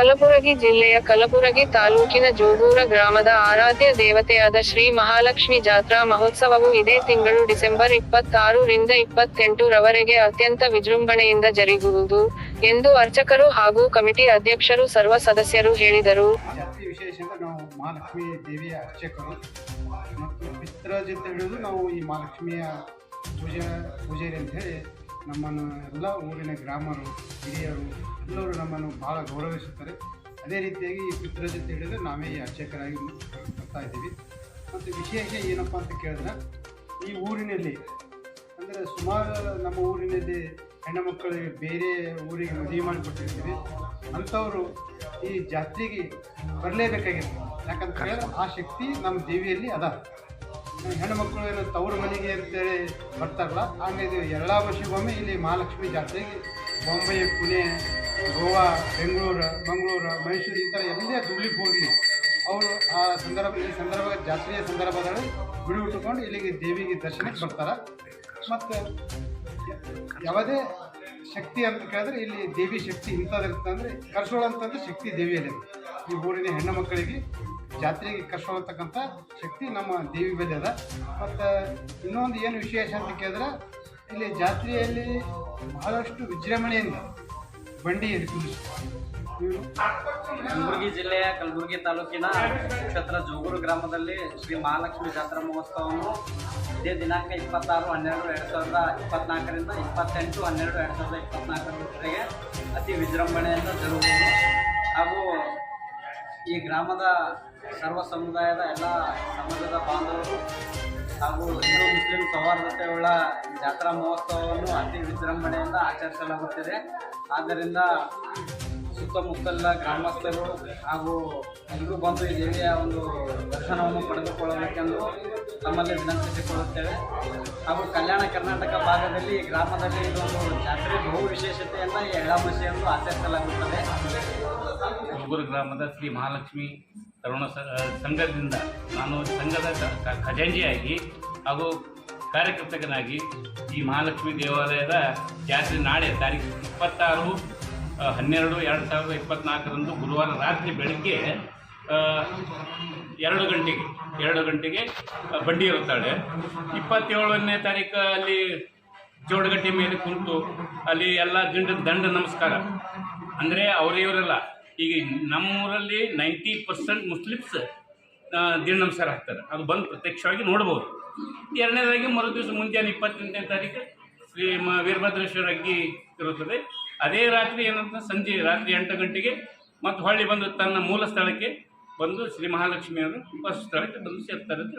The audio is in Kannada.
ಕಲಬುರಗಿ ಜಿಲ್ಲೆಯ ಕಲಬುರಗಿ ತಾಲೂಕಿನ ಜೋಗೂರ ಗ್ರಾಮದ ಆರಾಧ್ಯ ದೇವತೆಯಾದ ಶ್ರೀ ಮಹಾಲಕ್ಷ್ಮಿ ಜಾತ್ರಾ ಮಹೋತ್ಸವವು ಇದೇ ತಿಂಗಳು ಡಿಸೆಂಬರ್ ಇಪ್ಪತ್ತಾರು ರಿಂದ ಇಪ್ಪತ್ತೆಂಟು ರವರೆಗೆ ಅತ್ಯಂತ ವಿಜೃಂಭಣೆಯಿಂದ ಜರುಗುವುದು ಎಂದು ಅರ್ಚಕರು ಹಾಗೂ ಕಮಿಟಿ ಅಧ್ಯಕ್ಷರು ಸರ್ವ ಸದಸ್ಯರು ಹೇಳಿದರು. ನಾವು ಈ ಮಹಾಲಕ್ಷ್ಮಿಯ ಪೂಜೆ ಪೂಜೆ ಅಂತ ಹೇಳಿ ನಮ್ಮನ್ನು ಎಲ್ಲ ಊರಿನ ಗ್ರಾಮರು, ಹಿರಿಯರು ಎಲ್ಲರೂ ನಮ್ಮನ್ನು ಭಾಳ ಗೌರವಿಸುತ್ತಾರೆ. ಅದೇ ರೀತಿಯಾಗಿ ಈ ಪಿತ್ರಜ್ ಜೊತೆ ಹಿಡಿದ್ರೆ ನಾವೇ ಈ ಅರ್ಚಕರಾಗಿ ಬರ್ತಾ ಇದ್ದೀವಿ. ಮತ್ತು ವಿಶೇಷ ಏನಪ್ಪ ಅಂತ ಕೇಳಿದ್ರೆ, ಈ ಊರಿನಲ್ಲಿ, ಅಂದರೆ ಸುಮಾರು ನಮ್ಮ ಊರಿನಲ್ಲಿ ಹೆಣ್ಣು ಮಕ್ಕಳಿಗೆ ಬೇರೆ ಊರಿಗೆ ಮದುವೆ ಮಾಡಿಕೊಟ್ಟಿರ್ತೀವಿ. ಅಂಥವರು ಈ ಜಾತ್ರೆಗೆ ಬರಲೇಬೇಕಾಗಿತ್ತು. ಯಾಕಂತ ಹೇಳಿದ್ರೆ ಆ ಶಕ್ತಿ ನಮ್ಮ ದೇವಿಯಲ್ಲಿ ಅದ. ಹೆಣ್ಣು ಮಕ್ಕಳು ಏನು ತವರು ಮನೆಗೆ ಅಂತೇಳಿ ಬರ್ತಾರಲ್ಲ, ಹಂಗಾಗಿ ಎಲ್ಲ ವರ್ಷಕ್ಕೊಮ್ಮೆ ಇಲ್ಲಿ ಮಹಾಲಕ್ಷ್ಮಿ ಜಾತ್ರೆಗೆ ಬಾಂಬೆ ಪುಣೆ, ಗೋವಾ, ಬೆಂಗಳೂರು, ಮಂಗಳೂರು, ಮೈಸೂರು ಈ ಥರ ಎಲ್ಲೇ ದುಡ್ಲಿಕ್ಕೆ ಹೋಗಿ ಅವರು ಆ ಸಂದರ್ಭ ಈ ಸಂದರ್ಭ ಜಾತ್ರೆಯ ಸಂದರ್ಭದಲ್ಲಿ ಬಿಡು ಉಟ್ಕೊಂಡು ಇಲ್ಲಿಗೆ ದೇವಿಗೆ ದರ್ಶನಕ್ಕೆ ಬರ್ತಾರೆ. ಮತ್ತು ಯಾವುದೇ ಶಕ್ತಿ ಅಂತ ಕೇಳಿದ್ರೆ ಇಲ್ಲಿ ದೇವಿ ಶಕ್ತಿ ಇಂಥದ್ದಿರ್ತಂದರೆ ಅಂದರೆ ಕರ್ಸೋಳಂತಂದ್ರೆ ಶಕ್ತಿ ದೇವಿಯಲ್ಲಿ ಇದೆ. ಈ ಊರಿನ ಹೆಣ್ಣು ಮಕ್ಕಳಿಗೆ ಜಾತ್ರೆಗೆ ಕರ್ಸೋಳತಕ್ಕಂಥ ಶಕ್ತಿ ನಮ್ಮ ದೇವಿ ಬಳಿ ಅದ. ಮತ್ತು ಇನ್ನೊಂದು ಏನು ವಿಶೇಷ ಅಂತ ಕೇಳಿದ್ರೆ, ಇಲ್ಲಿ ಜಾತ್ರೆಯಲ್ಲಿ ಬಹಳಷ್ಟು ವಿಜೃಂಭಣೆಯಿಂದ ಬಂಡಿ ಇವರು ಕಲಬುರಗಿ ಜಿಲ್ಲೆಯ ಕಲಬುರಗಿ ತಾಲೂಕಿನ ಕ್ಷೇತ್ರ ಜೋಗೂರು ಗ್ರಾಮದಲ್ಲಿ ಶ್ರೀ ಮಹಾಲಕ್ಷ್ಮಿ ಜಾತ್ರಾ ಮಹೋತ್ಸವವನ್ನು ಇದೇ ದಿನಾಂಕ ಇಪ್ಪತ್ತಾರು, ಹನ್ನೆರಡು, ಎರಡು ಸಾವಿರದ ಇಪ್ಪತ್ನಾಲ್ಕರಿಂದ ಇಪ್ಪತ್ತೆಂಟು, ಹನ್ನೆರಡು, ಎರಡು ಸಾವಿರದ ಇಪ್ಪತ್ನಾಲ್ಕರವರೆಗೆ ಅತಿ ವಿಜೃಂಭಣೆಯಿಂದ ಜರುಗುವುದು. ಹಾಗೂ ಈ ಗ್ರಾಮದ ಸರ್ವ ಸಮುದಾಯದ ಎಲ್ಲ ಸಮಾಜದ ಬಾಂಧವರು ಹಾಗೂ ಹಿಂದೂ ಮುಸ್ಲಿಂ ಸೌಹಾರ್ದತೆಯುಳ್ಳ ಜಾತ್ರಾ ಮಹೋತ್ಸವವನ್ನು ಅತಿ ವಿಜೃಂಭಣೆಯಿಂದ ಆಚರಿಸಲಾಗುತ್ತಿದೆ. ಆದ್ದರಿಂದ ಸುತ್ತಮುತ್ತಲ ಗ್ರಾಮಸ್ಥರು ಹಾಗೂ ಎಲ್ಲರೂ ಬಂದು ಈ ದೇವಿಯ ಒಂದು ದರ್ಶನವನ್ನು ಪಡೆದುಕೊಳ್ಳಬೇಕೆಂದು ತಮ್ಮಲ್ಲಿ ವಿನಂತಿಸಿಕೊಳ್ಳುತ್ತೇವೆ. ಹಾಗೂ ಕಲ್ಯಾಣ ಕರ್ನಾಟಕ ಭಾಗದಲ್ಲಿ ಗ್ರಾಮದಲ್ಲಿ ಇದೊಂದು ಜಾತ್ರೆ ಬಹು ವಿಶೇಷತೆಯನ್ನು ಈ ಆಚರಣೆ ಆಚರಿಸಲಾಗುತ್ತದೆ. ಹುಡುಗರು ಗ್ರಾಮದ ಶ್ರೀ ಮಹಾಲಕ್ಷ್ಮಿ ತರುಣ ಸಂಘದಿಂದ ನಾನು ಸಂಘದ ಖಜಾಂಜಿಯಾಗಿ ಹಾಗೂ ಕಾರ್ಯಕರ್ತಕನಾಗಿ ಈ ಮಹಾಲಕ್ಷ್ಮಿ ದೇವಾಲಯದ ಜಾತ್ರೆ ನಾಳೆ ತಾರೀಕು ಇಪ್ಪತ್ತಾರು ಹನ್ನೆರಡು, ಎರಡು ಸಾವಿರದ ಇಪ್ಪತ್ತ್ನಾಲ್ಕರಂದು ಗುರುವಾರ ರಾತ್ರಿ ಬೆಳಗ್ಗೆ ಎರಡು ಗಂಟೆಗೆ ಎರಡು ಗಂಟೆಗೆ ಬಂಡಿ ಇರುತ್ತಾಳೆ. ಇಪ್ಪತ್ತೇಳನೇ ತಾರೀಕು ಅಲ್ಲಿ ಜೋಡಗಟ್ಟಿ ಮೇಲೆ ಕುಂತು ಅಲ್ಲಿ ಎಲ್ಲ ದಿಂಡ ದಂಡ ನಮಸ್ಕಾರ. ಅಂದರೆ ಅವರಿವರೆಲ್ಲ ಈಗ ನಮ್ಮೂರಲ್ಲಿ ನೈಂಟಿ ಪರ್ಸೆಂಟ್ ಮುಸ್ಲಿಮ್ಸ್ ದಿಂಡ ನಮಸ್ಕಾರ ಹಾಕ್ತಾರೆ. ಅದು ಬಂದು ಪ್ರತ್ಯಕ್ಷವಾಗಿ ನೋಡ್ಬೋದು. ಎರಡನೇದಾಗಿ ಮರು ದಿವಸ ಮುಂಜಾನೆ ಇಪ್ಪತ್ತೆಂಟನೇ ತಾರೀಕು ಶ್ರೀ ಮ, ವೀರಭದ್ರೇಶ್ವರ ಅಗ್ಗಿ ಇರುತ್ತದೆ. ಅದೇ ರಾತ್ರಿ ಏನಂತ, ಸಂಜೆ ರಾತ್ರಿ ಎಂಟು ಗಂಟೆಗೆ ಮತ್ತು ಹೊಳ್ಳಿ ಬಂದು ತನ್ನ ಮೂಲ ಸ್ಥಳಕ್ಕೆ ಬಂದು ಶ್ರೀ ಮಹಾಲಕ್ಷ್ಮಿಯವರು ಹೊಸ ಸ್ಥಳಕ್ಕೆ ಬಂದು ಸೇರ್ತಾರೆ